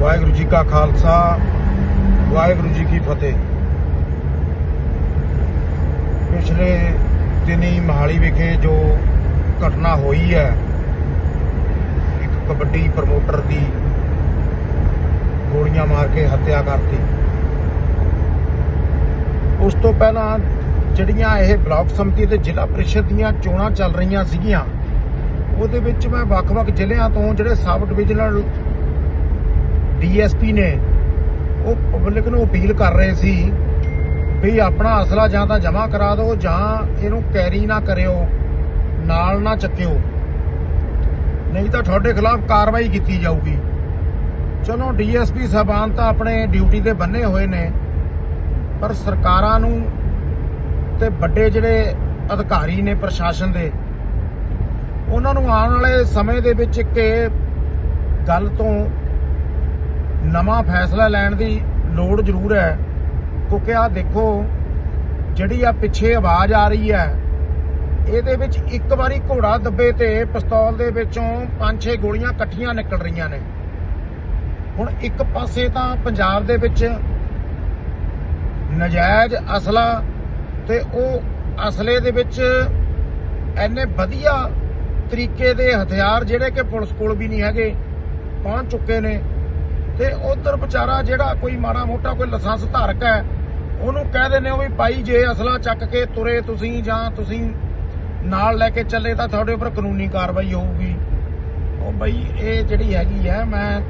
ਵਾਹਿਗੁਰੂ ਜੀ ਕਾ ਖਾਲਸਾ, ਵਾਹਿਗੁਰੂ ਜੀ ਕੀ ਫਤਿਹ। ਪਿਛਲੇ ਦਿਨੀ ਮਹਾਲੀ ਵਿਖੇ ਜੋ ਘਟਨਾ ਹੋਈ ਹੈ, ਇੱਕ ਕਬੱਡੀ ਪ੍ਰਮੋਟਰ ਦੀ ਗੋਲੀਆਂ ਮਾਰ ਕੇ ਹੱਤਿਆ ਕਰਤੀ। ਉਸ ਤੋਂ ਪਹਿਲਾਂ ਜਿਹੜੀਆਂ ਇਹ ਬਲਾਕ ਸਮਿਤੀ ਤੇ ਜ਼ਿਲ੍ਹਾ ਪ੍ਰੀਸ਼ਦ ਦੀਆਂ ਚੋਣਾਂ ਚੱਲ ਰਹੀਆਂ ਸੀਗੀਆਂ, ਉਹਦੇ ਵਿੱਚ ਮੈਂ ਵੱਖ-ਵੱਖ ਜ਼ਿਲ੍ਹਿਆਂ ਤੋਂ ਜਿਹੜੇ ਸਬ ਡਿਵੀਜ਼ਨਲ ਡੀਐਸਪੀ ਨੇ ਉਹ ਪਬਲਿਕ ਨੂੰ ਅਪੀਲ ਕਰ ਰਹੇ ਸੀ ਵੀ ਆਪਣਾ ਅਸਲਾ ਜਾਂ ਤਾਂ ਜਮ੍ਹਾਂ ਕਰਾ ਦਿਓ ਜਾਂ ਇਹਨੂੰ ਕੈਰੀ ਨਾ ਕਰਿਓ, ਨਾਲ ਨਾ ਚੱਕਿਓ। ਨਹੀਂ ਤਾਂ ਤੁਹਾਡੇ ਖਿਲਾਫ ਕਾਰਵਾਈ ਕੀਤੀ ਜਾਊਗੀ। ਚਲੋ ਡੀਐਸਪੀ ਸਾਹਿਬਾਨ ਤਾਂ ਆਪਣੇ ਡਿਊਟੀ ਤੇ ਬੰਨੇ ਹੋਏ ਨੇ, ਪਰ ਸਰਕਾਰਾਂ ਨੂੰ ਤੇ ਵੱਡੇ ਜਿਹੜੇ ਅਧਿਕਾਰੀ ਨੇ ਪ੍ਰਸ਼ਾਸਨ ਦੇ, ਉਹਨਾਂ ਨੂੰ ਆਉਣ ਵਾਲੇ ਸਮੇਂ ਦੇ ਵਿੱਚ ਇੱਕ ਗੱਲ ਤੋਂ ਨਵਾਂ ਫੈਸਲਾ ਲੈਣ ਦੀ ਲੋੜ ਜ਼ਰੂਰ ਹੈ। ਕਿਉਂਕਿ ਆ ਦੇਖੋ, ਜਿਹੜੀ ਆ ਪਿੱਛੇ ਆਵਾਜ਼ ਆ ਰਹੀ ਹੈ, ਇਹਦੇ ਵਿੱਚ ਇੱਕ ਵਾਰੀ ਘੋੜਾ ਦੱਬੇ ਤੇ ਪਿਸਤੌਲ ਦੇ ਵਿੱਚੋਂ 5-6 ਗੋਲੀਆਂ ਇਕੱਠੀਆਂ ਨਿਕਲ ਰਹੀਆਂ ਨੇ। ਹੁਣ ਇੱਕ ਪਾਸੇ ਤਾਂ ਪੰਜਾਬ ਦੇ ਵਿੱਚ ਨਜਾਇਜ਼ ਅਸਲਾ ਤੇ ਉਹ ਅਸਲੇ ਦੇ ਵਿੱਚ ਐਨੇ ਵਧੀਆ ਤਰੀਕੇ ਦੇ ਹਥਿਆਰ ਜਿਹੜੇ ਕਿ ਪੁਲਿਸ ਕੋਲ ਵੀ ਨਹੀਂ ਹੈਗੇ, ਪਹੁੰਚ ਚੁੱਕੇ ਨੇ। ਤੇ ਉਧਰ ਵਿਚਾਰਾ ਜਿਹੜਾ ਕੋਈ ਮਾੜਾ ਮੋਟਾ ਕੋਈ ਲਾਇਸੈਂਸ ਧਾਰਕ ਹੈ, ਉਹਨੂੰ ਕਹਿ ਦਿੰਦੇ ਹੋ ਵੀ ਭਾਈ ਜੇ ਅਸਲਾ ਚੱਕ ਕੇ ਤੁਰੇ ਤੁਸੀਂ ਜਾਂ ਤੁਸੀਂ ਨਾਲ ਲੈ ਕੇ ਚੱਲੇ ਤਾਂ ਤੁਹਾਡੇ ਉੱਪਰ ਕਾਨੂੰਨੀ ਕਾਰਵਾਈ ਹੋਊਗੀ। ਉਹ ਬਈ ਇਹ ਜਿਹੜੀ ਹੈਗੀ ਹੈ, ਮੈਂ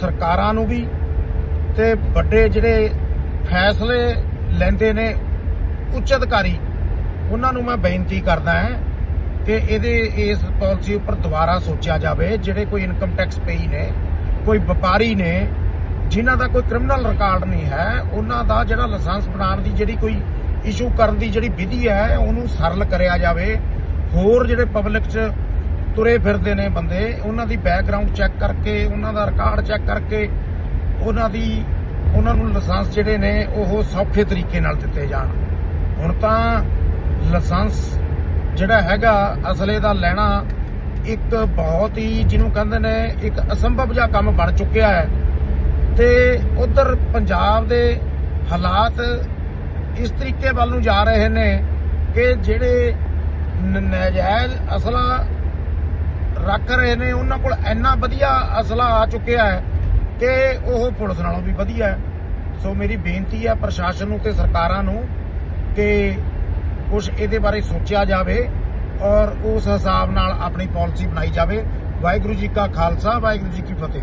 ਸਰਕਾਰਾਂ ਨੂੰ ਵੀ ਤੇ ਵੱਡੇ ਜਿਹੜੇ ਫੈਸਲੇ ਲੈਂਦੇ ਨੇ ਉੱਚ ਅਧਿਕਾਰੀ, ਉਹਨਾਂ ਨੂੰ ਮੈਂ ਬੇਨਤੀ ਕਰਦਾ ਹਾਂ ਕਿ ਇਹਦੇ ਇਸ ਪਾਲਿਸੀ ਉੱਪਰ ਦੁਬਾਰਾ ਸੋਚਿਆ ਜਾਵੇ, ਜਿਹੜੇ ਕੋਈ ਇਨਕਮ ਟੈਕਸ ਪੇਈ ਨੇ ਕੋਈ ਵਪਾਰੀ ਨੇ ਜਿਨ੍ਹਾਂ ਦਾ ਕੋਈ ਕ੍ਰਿਮੀਨਲ ਰਿਕਾਰਡ ਨਹੀਂ ਹੈ, ਉਹਨਾਂ ਦਾ ਜਿਹੜਾ ਲਾਇਸੈਂਸ ਬਣਾਉਣ ਦੀ ਜਿਹੜੀ ਕੋਈ ਇਸ਼ੂ ਕਰਨ ਦੀ ਜਿਹੜੀ ਵਿਧੀ ਹੈ, ਉਹਨੂੰ ਸਰਲ ਕਰਿਆ ਜਾਵੇ। ਹੋਰ ਜਿਹੜੇ ਪਬਲਿਕ 'ਚ ਤੁਰੇ ਫਿਰਦੇ ਨੇ ਬੰਦੇ, ਉਹਨਾਂ ਦੀ ਬੈਕਗ੍ਰਾਉਂਡ ਚੈੱਕ ਕਰਕੇ, ਉਹਨਾਂ ਦਾ ਰਿਕਾਰਡ ਚੈੱਕ ਕਰਕੇ, ਉਹਨਾਂ ਦੀ, ਉਹਨਾਂ ਨੂੰ ਲਾਇਸੈਂਸ ਜਿਹੜੇ ਨੇ, ਉਹ ਸੌਖੇ ਤਰੀਕੇ ਨਾਲ ਦਿੱਤੇ ਜਾਣ। ਹੁਣ ਤਾਂ ਲਾਇਸੈਂਸ ਜਿਹੜਾ ਹੈਗਾ, ਅਸਲੇ ਦਾ ਲੈਣਾ ਇੱਕ ਬਹੁਤ ਹੀ, ਜਿਹਨੂੰ ਕਹਿੰਦੇ ਨੇ, ਇੱਕ ਅਸੰਭਵ ਜਿਹਾ ਕੰਮ ਬਣ ਚੁੱਕਿਆ ਹੈ। ਤੇ ਉਧਰ ਪੰਜਾਬ ਦੇ ਹਾਲਾਤ ਇਸ ਤਰੀਕੇ ਵੱਲ ਨੂੰ ਜਾ ਰਹੇ ਨੇ ਕਿ ਜਿਹੜੇ ਨ- ਨਜਾਇਜ਼ ਅਸਲਾ ਰੱਖ ਰਹੇ ਨੇ, ਉਹਨਾਂ ਕੋਲ ਇੰਨਾ ਵਧੀਆ ਅਸਲਾ ਆ ਚੁੱਕਿਆ ਹੈ ਕਿ ਉਹ ਪੁਲਿਸ ਨਾਲੋਂ ਵੀ ਵਧੀਆ ਹੈ। ਸੋ ਮੇਰੀ ਬੇਨਤੀ ਹੈ ਪ੍ਰਸ਼ਾਸਨ ਨੂੰ ਤੇ ਸਰਕਾਰਾਂ ਨੂੰ ਕਿ ਕੁਝ ਇਹਦੇ ਬਾਰੇ ਸੋਚਿਆ ਜਾਵੇ। ਔਰ ਉਸ ਹਿਸਾਬ ਨਾਲ ਆਪਣੀ ਪਾਲਿਸੀ ਬਣਾਈ ਜਾਵੇ। ਵਾਹਿਗੁਰੂ ਜੀ ਕਾ ਖਾਲਸਾ, ਵਾਹਿਗੁਰੂ ਜੀ ਕੀ ਫਤਿਹ।